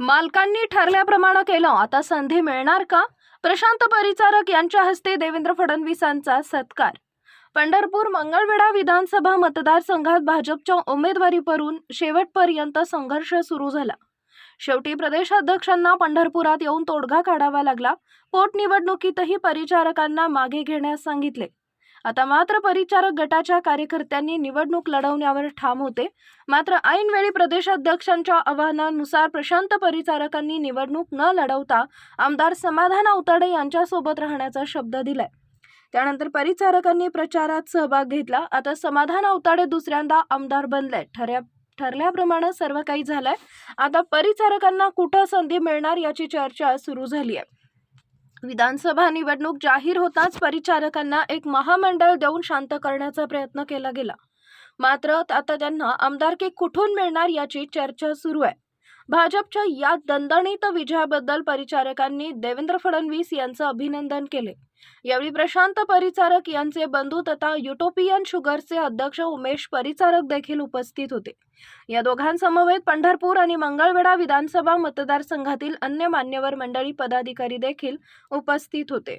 मालकांनी ठरल्याप्रमाणे केलं. आता संधी मिळणार का? प्रशांत परिचारक यांच्या हस्ते देवेंद्र फडणवीसांचा सत्कार. पंढरपूर मंगळवेढा विधानसभा मतदारसंघात भाजपच्या उमेदवारीवरून शेवटपर्यंत संघर्ष सुरू झाला. शेवटी प्रदेशाध्यक्षांना पंढरपुरात येऊन तोडगा काढावा लागला. पोटनिवडणुकीतही परिचारकांना मागे घेण्यास सांगितले. आता मात्र परिचारक गटाच्या कार्यकर्त्यांनी निवडणूक लढवण्यावर ठाम होते. मात्र ऐनवेळी प्रदेशाध्यक्षांच्या आवाहनानुसार प्रशांत परिचारकांनी निवडणूक न लढवता आमदार समाधान अवताडे यांच्यासोबत राहण्याचा शब्द दिलाय. त्यानंतर परिचारकांनी प्रचारात सहभाग घेतला. आता समाधान अवताडे दुसऱ्यांदा आमदार बनले ठऱ्या ठरल्याप्रमाणे सर्व काही झालंय. आता परिचारकांना कुठं संधी मिळणार याची चर्चा सुरू झाली आहे विधानसभा निवडणूक जाहीर होताच परिचारकांना एक महामंडळ देऊन शांत करण्याचा प्रयत्न केला गेला. मात्र आता त्यांना आमदारकी कुठून मिळणार याची चर्चा सुरू आहे. भाजपच्या या दणदणीत विजयाबद्दल परिचारकांनी देवेंद्र फडणवीस यांचं अभिनंदन केले. यावेळी प्रशांत परिचारक यांचे बंधू तथा युटोपियन शुगरचे अध्यक्ष उमेश परिचारक देखील उपस्थित होते. या दोघांसमवेत पंढरपूर आणि मंगळवेढा विधानसभा मतदारसंघातील अन्य मान्यवर मंडळी पदाधिकारी देखील उपस्थित होते.